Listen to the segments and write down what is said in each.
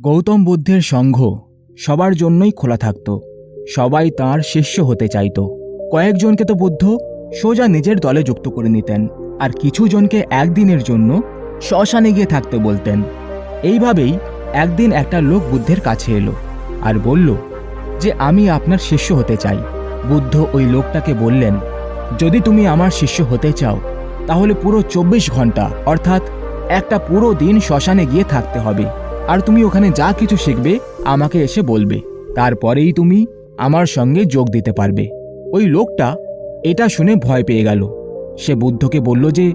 গৌতম বুদ্ধের সংঘ সবার জন্যই খোলা থাকত। সবাই তার শিষ্য হতে চাইত। কয়েকজনকে তো বুদ্ধ সোজা নিজের দলে যুক্ত করে নিতেন আর কিছু জনকে একদিনের জন্য শ্মশানে গিয়ে থাকতে বলতেন। এইভাবেই একদিন একটা লোক বুদ্ধের কাছে এলো আর বলল যে, আমি আপনার শিষ্য হতে চাই। বুদ্ধ ওই লোকটাকে বললেন, যদি তুমি আমার শিষ্য হতে চাও, তাহলে পুরো চব্বিশ ঘণ্টা অর্থাৎ একটা পুরো দিন শ্মশানে গিয়ে থাকতে হবে। আর তুমি ওখানে যা কিছু শিখবে, আমাকে এসে বলবে। তারপরেই তুমি আমার সঙ্গে যোগ দিতে পারবে। ওই লোকটা এটা শুনে ভয় পেয়ে গেল। সে বুদ্ধকে বলল যে,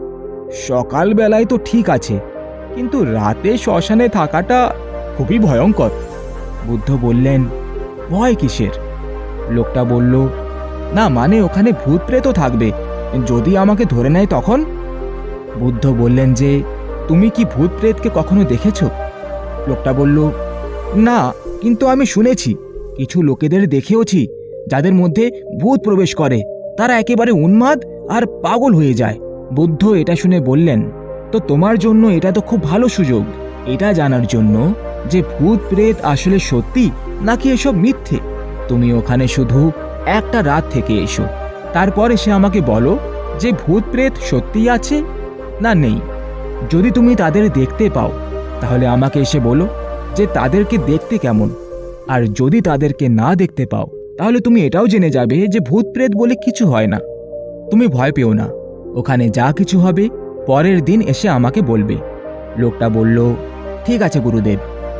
সকালবেলায় তো ঠিক আছে, কিন্তু রাতে শ্মশানে থাকাটা খুবই ভয়ঙ্কর। বুদ্ধ বললেন, ভয় কিসের? লোকটা বলল, না মানে ওখানে ভূত প্রেতও থাকবে, যদি আমাকে ধরে নেয় তখন? বুদ্ধ বললেন যে, তুমি কি ভূত প্রেতকে কখনো দেখেছ? লোকটা বলল, না, কিন্তু আমি শুনেছি। কিছু লোকেদের দেখেওছি, যাদের মধ্যে ভূত প্রবেশ করে। তারা একেবারে উন্মাদ আর পাগল হয়ে যায়। বুদ্ধ এটা শুনে বললেন, তো তোমার জন্য এটা তো খুব ভালো সুযোগ। এটা জানার জন্য যে ভূত প্রেত আসলে সত্যি নাকি এসব মিথ্যে? তুমি ওখানে শুধু একটা রাত থেকে এসো। তারপর এসে আমাকে বলো যে ভূত প্রেত সত্যিই আছে না নেই। যদি তুমি তাদের দেখতে পাও তাহলে আমাকে এসে বলো যে তাদেরকে দেখতে কেমন। আর যদি তাদেরকে না দেখতে পাও, তাহলে তুমি এটাও জেনে যাবে যে ভূত প্রেত বলে কিছু হয় না। তুমি ভয় পেও না। ওখানে যা কিছু হবে, পরের দিন এসে আমাকে বলবে। লোকটা বলল, ঠিক আছে গুরুদেব।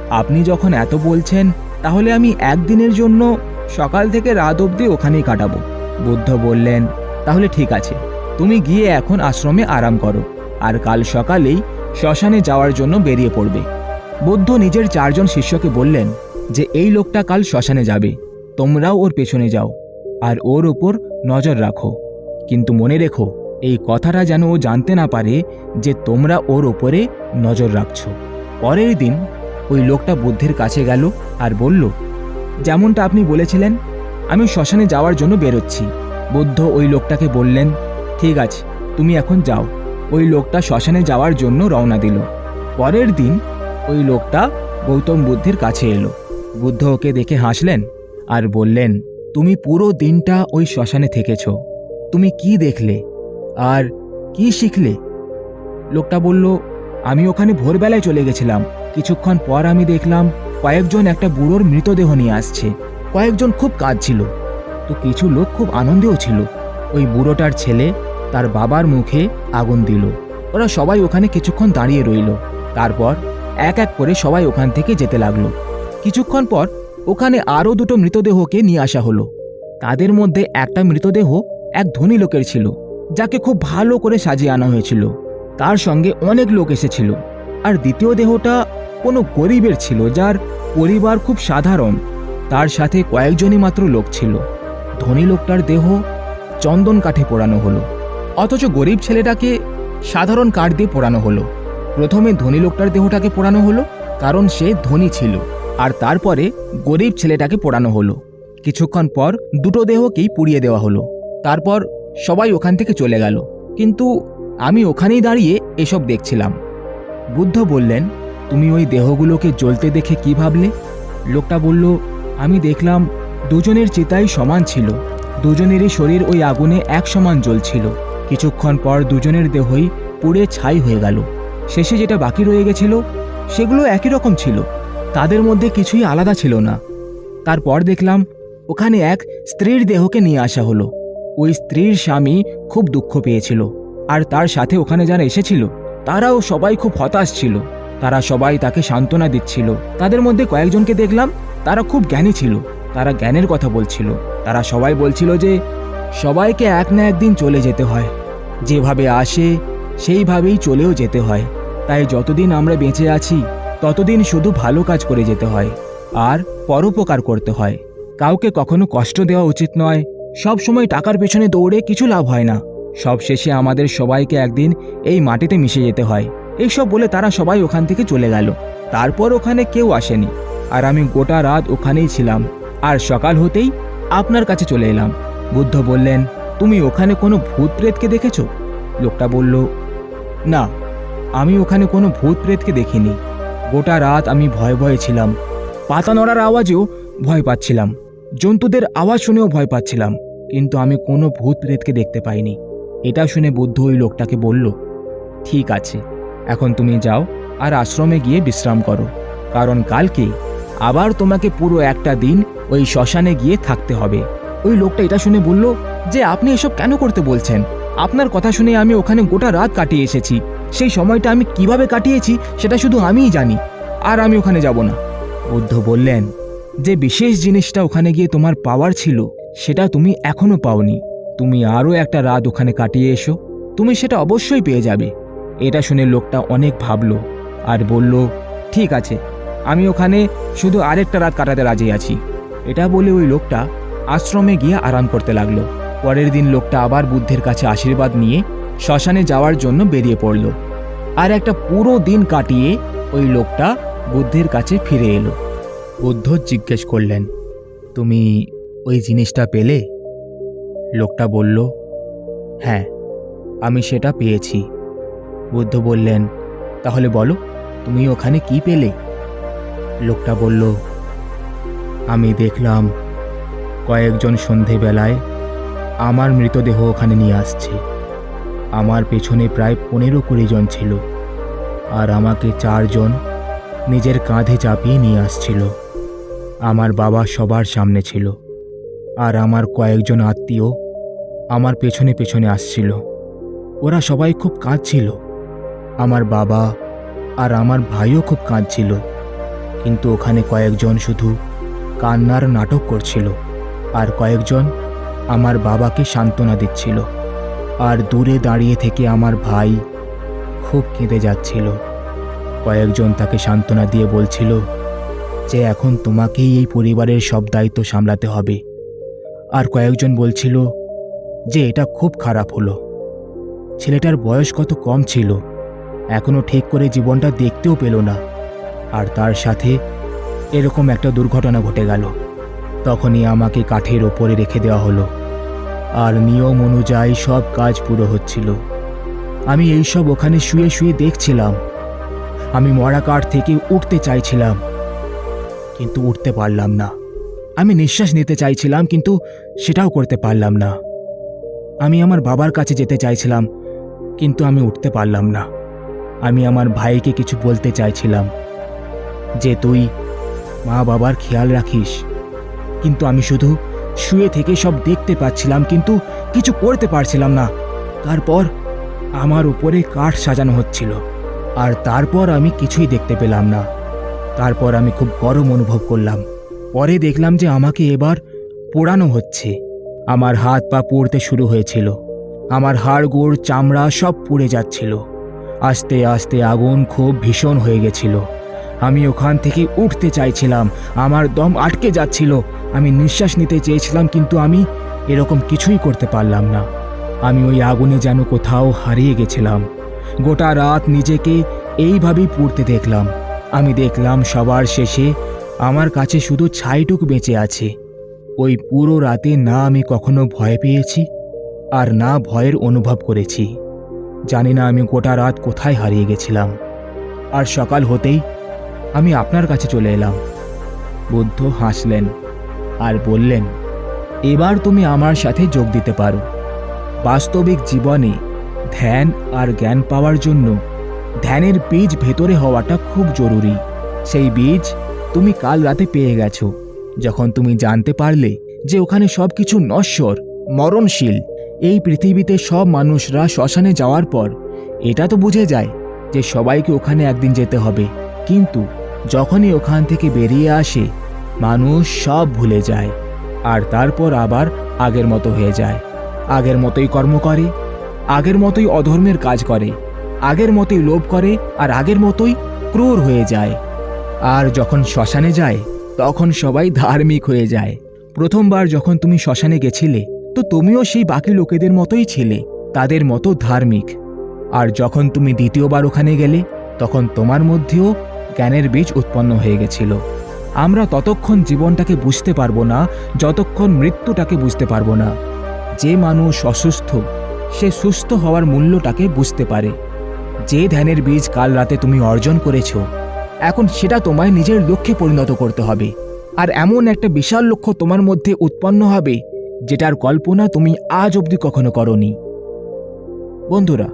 আপনি যখন এত বলছেন, তাহলে আমি একদিনের জন্য সকাল থেকে রাত অবধি ওখানেই কাটাবো। বুদ্ধ বললেন, তাহলে ঠিক আছে। তুমি গিয়ে এখন আশ্রমে আরাম করো। আর কাল সকালেই শ্মশানে যাওয়ার জন্য বেরিয়ে পড়বে। বুদ্ধ নিজের চারজন শিষ্যকে বললেন যে, এই লোকটা কাল শ্মশানে যাবে। তোমরাও ওর পেছনে যাও আর ওর ওপর নজর রাখো। কিন্তু মনে রেখো, এই কথাটা যেন ও জানতে না পারে যে, তোমরা ওর ওপরে নজর রাখছ। পরের দিন ওই লোকটা বুদ্ধের কাছে গেল আর বলল, যেমনটা আপনি বলেছিলেন, আমি শ্মশানে যাওয়ার জন্য বেরোচ্ছি। বুদ্ধ ওই লোকটাকে বললেন, ঠিক আছে, তুমি এখন যাও। ওই লোকটা শ্মশানে যাওয়ার জন্য রওনা দিল। পরের দিন ওই লোকটা গৌতম বুদ্ধের কাছে এলো। বুদ্ধ ওকে দেখে হাসলেন আর বললেন, তুমি পুরো দিনটা ওই শ্মশানে থেকেছ। তুমি কি দেখলে? আর কি শিখলে? লোকটা বলল, আমি ওখানে ভোরবেলায় চলে গেছিলাম। কিছুক্ষণ পর আমি দেখলাম কয়েকজন একটা বুড়োর মৃতদেহ নিয়ে আসছে। কয়েকজন খুব কাঁদছিল। তো কিছু লোক খুব আনন্দেও ছিল। ওই বুড়োটার ছেলে তার বাবার মুখে আগুন দিল। ওরা সবাই ওখানে কিছুক্ষণ দাঁড়িয়ে রইল। তারপর এক এক করে সবাই ওখান থেকে যেতে লাগল। কিছুক্ষণ পর ওখানে আরও দুটো মৃতদেহকে নিয়ে আসা হলো। তাদের মধ্যে একটা মৃতদেহ এক ধনী লোকের ছিল, যাকে খুব ভালো করে সাজিয়ে আনা হয়েছিল। তার সঙ্গে অনেক লোক এসেছিল। আর দ্বিতীয় দেহটা কোনো গরিবের ছিল, যার পরিবার খুব সাধারণ। তার সাথে কয়েকজনই মাত্র লোক ছিল। ধনী লোকটার দেহ চন্দন কাঠে পোড়ানো হলো। অথচ গরিব ছেলেটাকে সাধারণ কাঠ দিয়ে পোড়ানো হলো। প্রথমে ধনী লোকটার দেহটাকে পোড়ানো হলো, কারণ সে ধনী ছিল। আর তারপরে গরিব ছেলেটাকে পোড়ানো হলো। কিছুক্ষণ পর দুটো দেহকেই পুড়িয়ে দেওয়া হলো। তারপর সবাই ওখান থেকে চলে গেল। কিন্তু আমি ওখানেই দাঁড়িয়ে এসব দেখছিলাম। বুদ্ধ বললেন, তুমি ওই দেহগুলোকে জ্বলতে দেখে কি ভাবলে? লোকটা বলল, আমি দেখলাম দুজনের চিতাই সমান ছিল। দুজনেরই শরীর ওই আগুনে এক সমান জ্বলছিল। কিছুক্ষণ পর দুজনের দেহই পুড়ে ছাই হয়ে গেল। শেষে যেটা বাকি রয়ে গেছিল, সেগুলো একই রকম ছিল। তাদের মধ্যে কিছুই আলাদা ছিল না। তারপর দেখলাম, ওখানে এক স্ত্রীর দেহকে নিয়ে আসা হলো। ওই স্ত্রীর স্বামী খুব দুঃখ পেয়েছিল। আর তার সাথে ওখানে যারা এসেছিল, তারাও সবাই খুব হতাশ ছিল। তারা সবাই তাকে সান্ত্বনা দিচ্ছিল। তাদের মধ্যে কয়েকজনকে দেখলাম, তারা খুব জ্ঞানী ছিল। তারা জ্ঞানের কথা বলছিল। তারা সবাই বলছিল যে, সবাইকে এক না একদিন চলে যেতে হয়। যেভাবে আসে, সেইভাবেই চলেও যেতে হয়। তাই যতদিন আমরা বেঁচে আছি, ততদিন শুধু ভালো কাজ করে যেতে হয়, আর পরোপকার করতে হয়। কাউকে কখনো কষ্ট দেওয়া উচিত নয়। সব সময় টাকার পেছনে দৌড়ে কিছু লাভ হয় না। সব শেষে আমাদের সবাইকে একদিন এই মাটিতে মিশে যেতে হয়। এইসব বলে তারা সবাই ওখান থেকে চলে গেল। তারপর ওখানে কেউ আসেনি। আর আমি গোটা রাত ওখানেই ছিলাম। আর সকাল হতেই আপনার কাছে চলে এলাম। বুদ্ধ বললেন তুমি ওখানে কোনো ভূত প্রেতকে দেখেছ? লোকটা বলল, না, আমি ওখানে কোনো ভূত প্রেতকে দেখিনি। গোটা রাত আমি ভয়ে ভয়ে ছিলাম। পাতা নড়ার আওয়াজেও ভয় পাচ্ছিলাম। জন্তুদের আওয়াজ শুনেও ভয় পাচ্ছিলাম, কিন্তু আমি কোনো ভূত প্রেতকে দেখতে পাইনি। এটা শুনে বুদ্ধ ওই লোকটাকে বলল, ঠিক আছে, এখন তুমি যাও আর আশ্রমে গিয়ে বিশ্রাম করো। কারণ কালকে আবার তোমাকে পুরো একটা দিন ওই শ্মশানে গিয়ে থাকতে হবে। ওই লোকটা এটা শুনে বলল যে আপনি এসব কেন করতে বলছেন? আপনার কথা শুনে আমি ওখানে গোটা রাত কাটিয়ে এসেছি। সেই সময়টা আমি কীভাবে কাটিয়েছি সেটা শুধু আমিই জানি, আর আমি ওখানে যাব না। বুদ্ধ বললেন, যে বিশেষ জিনিসটা ওখানে গিয়ে তোমার পাওয়ার ছিল, সেটা তুমি এখনও পাওনি। তুমি আরও একটা রাত ওখানে কাটিয়ে এসো, তুমি সেটা অবশ্যই পেয়ে যাবে। এটা শুনে লোকটা অনেক ভাবলো আর বলল, ঠিক আছে, আমি ওখানে শুধু আরেকটা রাত কাটাতে রাজি আছি। এটা বলে ওই লোকটা আশ্রমে গিয়ে আরাম করতে লাগল। পরের দিন লোকটা আবার বুদ্ধের কাছে আশীর্বাদ নিয়ে শ্মশানে যাওয়ার জন্য বেরিয়ে পড়ল। আর একটা পুরো দিন কাটিয়ে ওই লোকটা বুদ্ধের কাছে ফিরে এলো। বুদ্ধ জিজ্ঞেস করলেন, তুমি ওই জিনিসটা পেলে? লোকটা বলল হ্যাঁ আমি সেটা পেয়েছি। বুদ্ধ বললেন, তাহলে বলো, তুমি ওখানে কি পেলে? লোকটা বলল, আমি দেখলাম কয়েকজন সন্ধেবেলায় আমার মৃতদেহ ওখানে নিয়ে আসছে। আমার পেছনে প্রায় পনেরো কুড়ি জন ছিল আর আমাকে চারজন নিজের কাঁধে চাপিয়ে নিয়ে আসছিল। আমার বাবা সবার সামনে ছিল আর আমার কয়েকজন আত্মীয় আমার পেছনে পেছনে আসছিল। ওরা সবাই খুব কাঁদছিল। আমার বাবা আর আমার ভাইও খুব কাঁদছিল। কিন্তু ওখানে কয়েকজন শুধু কান্নার নাটক করছিল। আর কয়েকজন আমার বাবাকে সান্ত্বনা দিচ্ছিল। আর দূরে দাঁড়িয়ে থেকে আমার ভাই খুব কেঁদে যাচ্ছিল। কয়েকজন তাকে সান্ত্বনা দিয়ে বলছিল যে এখন তোমাকেই এই পরিবারের সব দায়িত্ব সামলাতে হবে। আর কয়েকজন বলছিল যে এটা খুব খারাপ হলো। ছেলেটার বয়স কত কম ছিল এখনও ঠিক করে জীবনটা দেখতেও পেল না। আর তার সাথে এরকম একটা দুর্ঘটনা ঘটে গেল। তখনই আমাকে কাঠের ওপরে রেখে দেওয়া হলো। আর নিয়ম অনুযায়ী সব কাজ পুরো হচ্ছিল। আমি এইসব ওখানে শুয়ে শুয়ে দেখছিলাম। আমি মরা কাঠ থেকে উঠতে চাইছিলাম, কিন্তু উঠতে পারলাম না। আমি নিঃশ্বাস নিতে চাইছিলাম, কিন্তু সেটাও করতে পারলাম না। আমি আমার বাবার কাছে যেতে চাইছিলাম, কিন্তু আমি উঠতে পারলাম না। আমি আমার ভাইকে কিছু বলতে চাইছিলাম, যে তুই মা বাবার খেয়াল রাখিস। কিন্তু আমি শুধু শুয়ে থেকে সব দেখতে পাচ্ছিলাম, কিন্তু কিছু করতে পারছিলাম না। তারপর আমার উপরে কাঠ সাজানো হচ্ছিল, আর তারপর আমি কিছুই দেখতে পেলাম না। তারপর আমি খুব গরম অনুভব করলাম। পরে দেখলাম যে আমাকে এবার পোড়ানো হচ্ছে। আমার হাত পা পুড়তে শুরু হয়েছিল। আমার হাড়, গোড়, চামড়া সব পুড়ে যাচ্ছিল। আস্তে আস্তে আগুন খুব ভীষণ হয়ে গেছিল। আমি ওখান থেকে উঠতে চাইছিলাম। আমার দম আটকে যাচ্ছিল। আমি নিঃশ্বাস নিতে চেয়েছিলাম, কিন্তু আমি এরকম কিছুই করতে পারলাম না। আমি ওই আগুনে যেন কোথাও হারিয়ে গেছিলাম। গোটা রাত নিজেকে এইভাবেই পুড়তে দেখলাম। আমি দেখলাম সবার শেষে আমার কাছে শুধু ছাইটুক বেঁচে আছে। ওই পুরো রাতে না আমি কখনো ভয় পেয়েছি আর না ভয়ের অনুভব করেছি। জানি না আমি গোটা রাত কোথায় হারিয়ে গেছিলাম। আর সকাল হতেই আমি আপনার কাছে চলে এলাম। বুদ্ধ হাসলেন আর বললেন, এবার তুমি আমার সাথে যোগ দিতে পারো। বাস্তবিক জীবনে ধ্যান আর জ্ঞান পাওয়ার জন্য ধ্যানের বীজ ভেতরে হওয়াটা খুব জরুরি। সেই বীজ তুমি কাল রাতে পেয়ে গেছো। যখন তুমি জানতে পারলে যে ওখানে সব কিছু নশ্বর, মরণশীল, এই পৃথিবীতে সব মানুষরা শ্মশানে যাওয়ার পর, এটা তো বুঝে যায় যে সবাইকে ওখানে একদিন যেতে হবে। কিন্তু যখনই ওখান থেকে বেরিয়ে আসে, মানুষ সব ভুলে যায় আর তারপর আবার আগের মতো হয়ে যায়। আগের মতোই কর্ম করে, আগের মতোই অধর্মের কাজ করে, আগের মতোই লোভ করে আর আগের মতোই ক্রূর হয়ে যায়। আর যখন শ্মশানে যায়, তখন সবাই ধার্মিক হয়ে যায়। প্রথমবার যখন তুমি শ্মশানে গেছিলে, তো তুমিও সেই বাকি লোকেদের মতোই ছিলে, তাদের মতো ধার্মিক। আর যখন তুমি দ্বিতীয়বার ওখানে গেলে, তখন তোমার মধ্যেও জ্ঞানের বীজ উৎপন্ন হয়ে গেছিল। আমরা ততক্ষণ জীবনটাকে বুঝতে পারব না, যতক্ষণ মৃত্যুটাকে বুঝতে পারব না। যে মানুষ অসুস্থ, সে সুস্থ হওয়ার মূল্যটাকে বুঝতে পারে। যে ধ্যানের বীজ কাল রাতে তুমি অর্জন করেছ, এখন সেটা তোমায় নিজের লক্ষ্যে পরিণত করতে হবে। আর এমন একটা বিশাল লক্ষ্য তোমার মধ্যে উৎপন্ন হবে, যেটার কল্পনা তুমি আজ অবধি কখনো করনি। বন্ধুরা,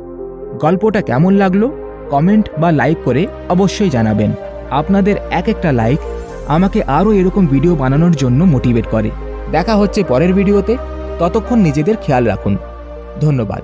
গল্পটা কেমন লাগল? কমেন্ট বা লাইক করে অবশ্যই জানাবেন। আপনাদের এক একটা লাইক আমাকে আরও এরকম ভিডিও বানানোর জন্য মোটিভেট করে। দেখা হচ্ছে পরের ভিডিওতে। ততক্ষণ নিজেদের খেয়াল রাখুন। ধন্যবাদ।